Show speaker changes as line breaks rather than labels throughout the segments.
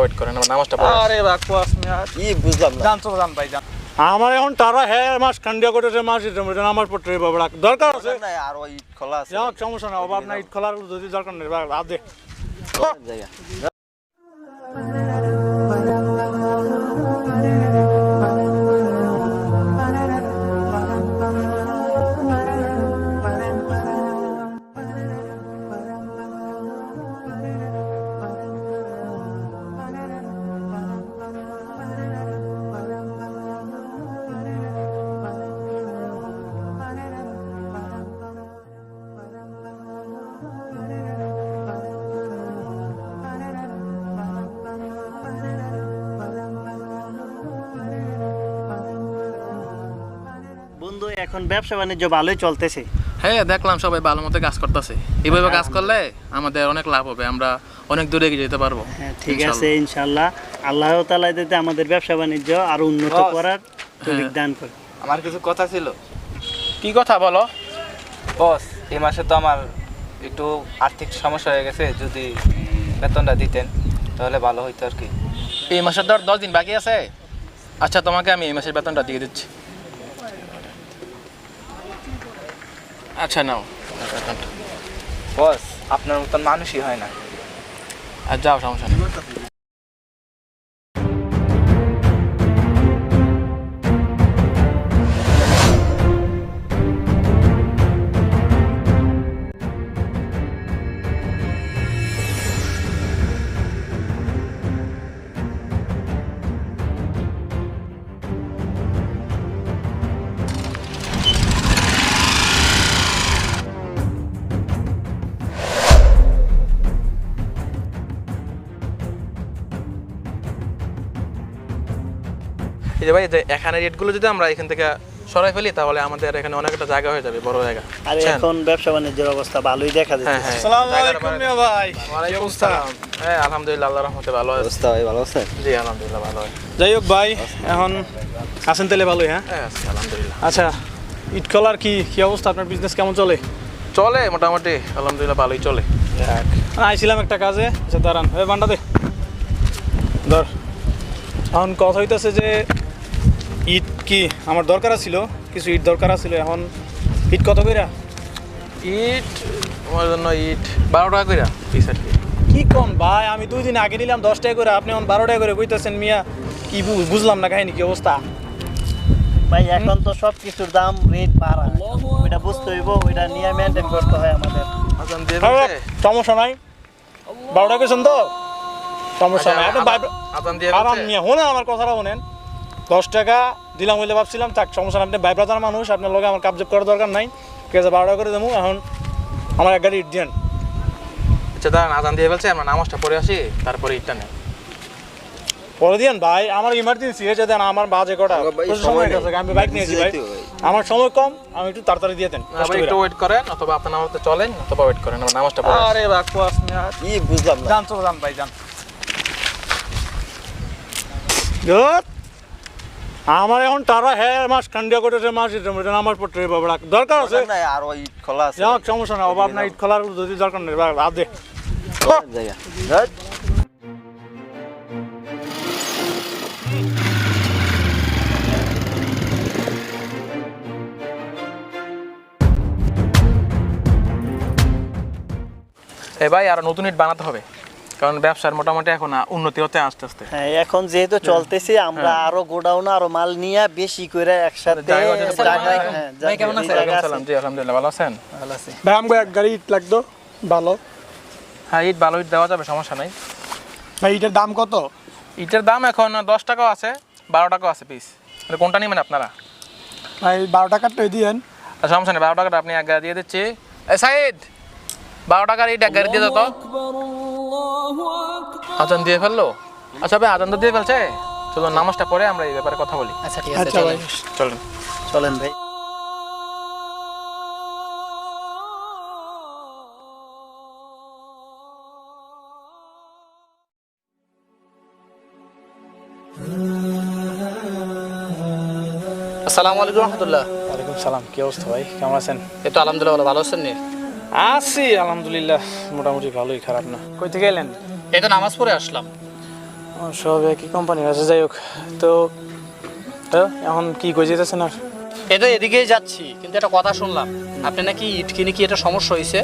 Wait করেন আমার নামাজটা পড়ে
আরে বাকওয়াস মিয়া
কি বুঝলাম না।
জান চলো জান ভাই জান
আমার এখন তারা হ্যাঁ মাস কান্ডিয়া করেছে মাস এটা এটা আমার পড়তে বাবা দরকার আছে?
না আর ওই খোলা আছে।
যাক সমস্যা না বাবা না ইট খোলার যদি দরকার নেই বাবা, আদে।
জায়গা।
এখন ব্যবসা বাণিজ্য ভালোই চলতেছে।
হ্যাঁ দেখলাম সবাই ভালো মতো কাজ করতেছে। এইভাবে কাজ করলে আমাদের অনেক লাভ হবে আমরা অনেক দূরে এগিয়ে যেতে পারব
হ্যাঁ ঠিক আছে ইনশাল্লাহ। আল্লাহ তালা যাতে আমাদের ব্যবসা বাণিজ্য আরও উন্নত করার তৌফিক দান করে
আমার কিছু কথা ছিল।
কি কথা বলো?
বস এই মাসে তো আমার একটু আর্থিক সমস্যা হয়ে গেছে যদি বেতনটা দিতেন তাহলে ভালো হইতো আর কি।
এই মাসের ধর দশ দিন বাকি আছে। আচ্ছা তোমাকে আমি এই মাসের বেতনটা দিয়ে দিচ্ছি। আচ্ছা নাও বেতনটা।
বস আপনার মতন মানুষই হয় না
আর যাও সমস্যা নেই এই যে ভাই যে এখানে রেটগুলো যদি আমরা এখান থেকে সরাই ফেলি তাহলে আমাদের এখানে অনেকটা জায়গা হয়ে যাবে বড় জায়গা।
আর এখন ব্যবসা বাণিজ্যের অবস্থা ভালোই দেখা
হ্যাঁ
যাচ্ছে।
হ্যাঁ।
সালাম
জায়গাটা
আলাইকুম মিয়া ভাই
ওয়ালাইকুম আসসালাম হ্যাঁ আলহামদুলিল্লাহ আল্লাহ রহমতে ভালো আছে।
অবস্থা ভাই ভালো আছে
জি আলহামদুলিল্লাহ ভালো আছে।
যাই হোক ভাই এখন আছেন তাহলে ভালোই হ্যাঁ?
হ্যাঁ আছি, আলহামদুলিল্লাহ।
আচ্ছা ইট কলার কি কি অবস্থা? আপনার বিজনেস কেমন চলে?
চলে মোটামুটি আলহামদুলিল্লাহ ভালোই চলে।
আইছিলাম একটা কাজে আচ্ছা দাঁড়ান। এ বান্ডা দে। ধর। এখন কথা হইতেছে যে ইট কি আমার দরকার ছিল কিছু ইট দরকার ছিল এখন? ইট কত কইরা?
ইট আমার জন্য ইট। বারো টাকা কইরা পিস আর কি
কম ভাই আমি দুই দিন আগে নিলাম দশ টাকা করে আপনি এখন বারো টাকা করে কইতেছেন মিয়া কি বুঝলাম না কাহিনী কি অবস্থা?
ভাই এখন তো সব কিছুর দাম রেট বাড়া। ওইটা বুঝতে হইব ওইটা নিয়ে মেনটেন করতে হয় আমাদের।
হ্যাঁ? সমস্যা নাই। বারো টাকা কইছেন তো? সমস্যা নাই।
আচ্ছা,
আপনি বাইরে আরাম নিয়ে শোনেন আমার কথাটা শোনেন। দশ টাকা দিলাম বলে ভাবছিলাম তাক সমস্যা আপনি ভাই ব্রাদার মানুষ আপনার লগে আমার কাবজেব করার দরকার নাই। ঠিক আছে বারো টাকা করে দেবো এখন আমার এক গাড়ি ইট দিন
আচ্ছা দাঁড়ান আজান দিয়ে ফেলছে আমরা নামাজটা পড়ে আসি তারপরে ইটটা নেই
পরে দিন ভাই আমার ইমার্জেন্সি হয়েছে দেন আমার বাজে কটা।
সময়
গেছে আমি বাইক নিয়েছি ভাই। আমার সময় কম আমি একটু তাড়াতাড়ি দিয়ে দেন
আবার একটু ওয়েট করেন অথবা আপনার নামাজটা চলেন অথবা ওয়েট করেন আমার নামাজটা পড়ে।
আরে বাকওয়াস মিয়া
কি বুঝলাম না।
জান চলো জান ভাই জান
Good. আমার এখন তারা হ্যাঁ মাছ খান্ডিয়া করেছে এটা আমার পড়তে বাবা দরকার আছে?
না আর ওই খোলা আছে।
যাক সমস্যা না অভাব নাই খোলার যদি দরকার নেই আদে।
এই ভাই আর নতুন ইট বানাতে হবে। কারণ ব্যবসার মোটামুটি এখন উন্নতি হতে আস্তে আস্তে।
হ্যাঁ এখন যেহেতু চলতেছে আমরা আরও গোডাউন আরও মাল নিয়ে বেশি করে একসাথে হ্যাঁ,
ভাই, কেমন আছেন?
জি আলহামদুলিল্লাহ ভালো আছেন?
ভালো আছি।
ভাই এক গাড়ি ইট লাগতো ভালো।
হ্যাঁ ইট ভালো ইট দেওয়া যাবে সমস্যা নাই।
ভাই ইটের দাম কত?
ইটের দাম এখন দশ টাকাও আছে বারো টাকাও আছে পিস কোনটা নেবেন আপনারা?
ভাই বারো টাকারটাই দিয়েন।
আর সমস্যা নেই বারো টাকাটা আপনি এক গাড়ি দিয়ে দিচ্ছি। এ সাইদ বারো টাকার ইট এক গাড়ি দিয়ে দাও তো। আজান দিয়ে ফেলল? আচ্ছা ভাই আজান তো দিয়ে ফেলছে। শুধু নামাজটা পরে আমরা এই ব্যাপারে কথা বলি।
আচ্ছা ঠিক
আচ্ছা ভাই।
চলেন।
চলেন ভাই।
আসসালামু আলাইকুম রহমতুল্লাহ।
ওয়ালাইকুম সালাম কি অবস্থা ভাই? কেমন আছেন?
এই তো আলহামদুলিল্লাহ ভালো ভালো আছেন নি?
আছি আলহামদুলিল্লাহ। মোটামুটি ভালোই খারাপ না। কই থেকে এলেন?
এই তো নামাজ পড়ে আসলাম।
সব একই কোম্পানির আছে যাই হোক। তো এখন কি কই যেতেছেন আর?
এই তো এদিকেই যাচ্ছি কিন্তু একটা কথা শুনলাম। আপনি নাকি ইট কিনে কি এটা সমস্যা হয়েছে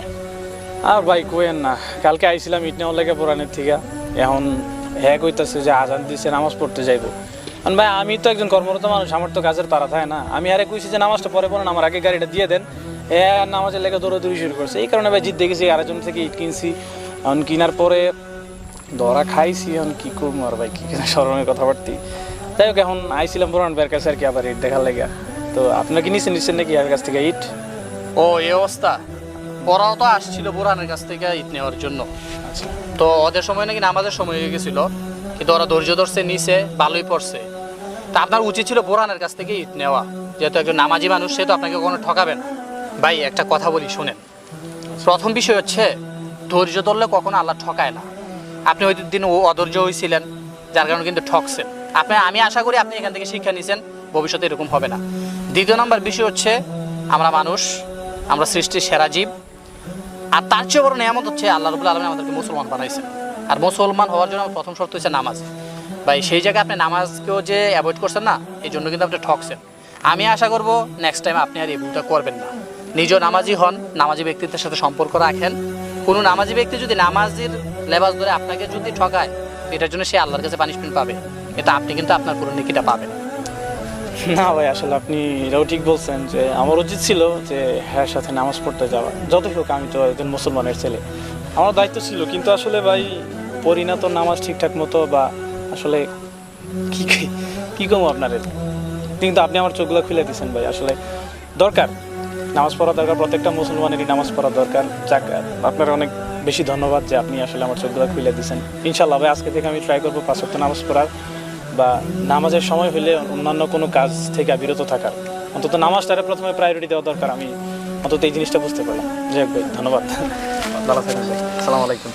আর ভাই কোয়েন না। কালকে আইছিলাম ইট নেওয়ার লেগে পুরানের থেকে। এখন হ্যাঁ কইতাছে যে আজান দিছে নামাজ পড়তে যাইবো। কারণ ভাই আমি তো একজন কর্মরত মানুষ আমার তো কাজের তারা থাকে না। আমি আরে কইছি যে নামাজটা পরে পড়েন আমার আগে গাড়িটা দিয়ে দেন। এ নামাজের লেগে দৌড়াদৌড়ি শুরু করছে। এই কারণে ভাই জিদ দেখেছি আরেকজন থেকে ইট কিনছি। এখন কিনার পরে ধরা খাইছি এখন কী করব আর ভাই কি কিনা স্মরণের কথাবার্তি? যাই হোক এখন আইছিলাম পুরান বের কাছে আর কি আবার ইট দেখার লেগে। তো আপনার কি নিচ্ছেন নিচ্ছেন নাকি আর কাছ থেকে ইট?
ও এই অবস্থা। ওরাও তো আসছিল বোরানের কাছ থেকে ইট নেওয়ার জন্য।
আচ্ছা।
তো ওদের সময় নাকি নামাজের সময় হয়ে গেছিল কিন্তু ওরা ধৈর্য ধরছে নিচে ভালোই পড়ছে। তা আপনার উচিত ছিল বোরানের কাছ থেকে ইট নেওয়া। যেহেতু একজন নামাজি মানুষ সে তো আপনাকে কোনো ঠকাবে না। ভাই, একটা কথা বলি, শোনেন। প্রথম বিষয় হচ্ছে, ধৈর্য ধরলে কখনো আল্লাহ ঠকায় না। আপনি ওই দিন ও অধৈর্য হয়েছিলেন যার কারণে কিন্তু ঠকছেন। আপনি, আমি আশা করি আপনি এখান থেকে শিক্ষা নিয়েছেন, ভবিষ্যতে এরকম হবে না। দ্বিতীয় নম্বর বিষয় হচ্ছে, আমরা মানুষ, আমরা সৃষ্টির সেরা জীব। আর তার চেয়ে বড় নিয়ামত হচ্ছে, আল্লাহ রবুল্লা আলমী আমাদেরকে মুসলমান বানাইছেন। আর মুসলমান হওয়ার জন্য প্রথম শর্ত হচ্ছে নামাজ। ভাই, সেই জায়গায় আপনি নামাজকেও যে অ্যাভয়েড করছেন না, এই জন্য কিন্তু আপনি ঠকছেন। আমি আশা করব নেক্সট টাইম আপনি আর এই ভুলটা করবেন না। নিজেও নামাজি হন, নামাজি ব্যক্তিত্বের সাথে সম্পর্ক রাখেন। কোনো নামাজি ব্যক্তি যদি নামাজির লেবাস ধরে আপনাকে যদি ঠকায়, এটার জন্য সে আল্লাহর কাছে পানিশমেন্ট পাবে। এটা আপনি কিন্তু আপনার পুরো নিকিটা পাবেন।
না ভাই, আসলে আপনি এটাও ঠিক বলছেন যে আমার উচিত ছিল যে হ্যাঁ সাথে নামাজ পড়তে যাওয়া। যতই হোক, আমি তো একজন মুসলমানের ছেলে। আমার দায়িত্ব ছিল, কিন্তু আসলে ভাই, পড়ি না তো নামাজ ঠিকঠাক মতো বা আসলে কি কি- কি কম আপনার কিন্তু আপনি আমার চোখগুলো খুলে দিয়েছেন ভাই, আসলে দরকার। নামাজ পড়া দরকার, প্রত্যেকটা মুসলমানেরই নামাজ পড়া দরকার। যাক, আপনার অনেক বেশি ধন্যবাদ যে আপনি আসলে আমার চোখগুলো খুলে দিয়েছেন। ইনশাল্লাহ ভাই, আজকে থেকে আমি ট্রাই করব পাঁচ নামাজ পড়ার বা নামাজের সময় হলে অন্যান্য কোনো কাজ থেকে বিরত থাকার। অন্তত নামাজটারে প্রথমে প্রায়োরিটি দেওয়া দরকার, আমি অন্তত এই জিনিসটা বুঝতে পারলাম। যাই ভাই, ধন্যবাদ। ভালো থাকবেন আলাইকুম।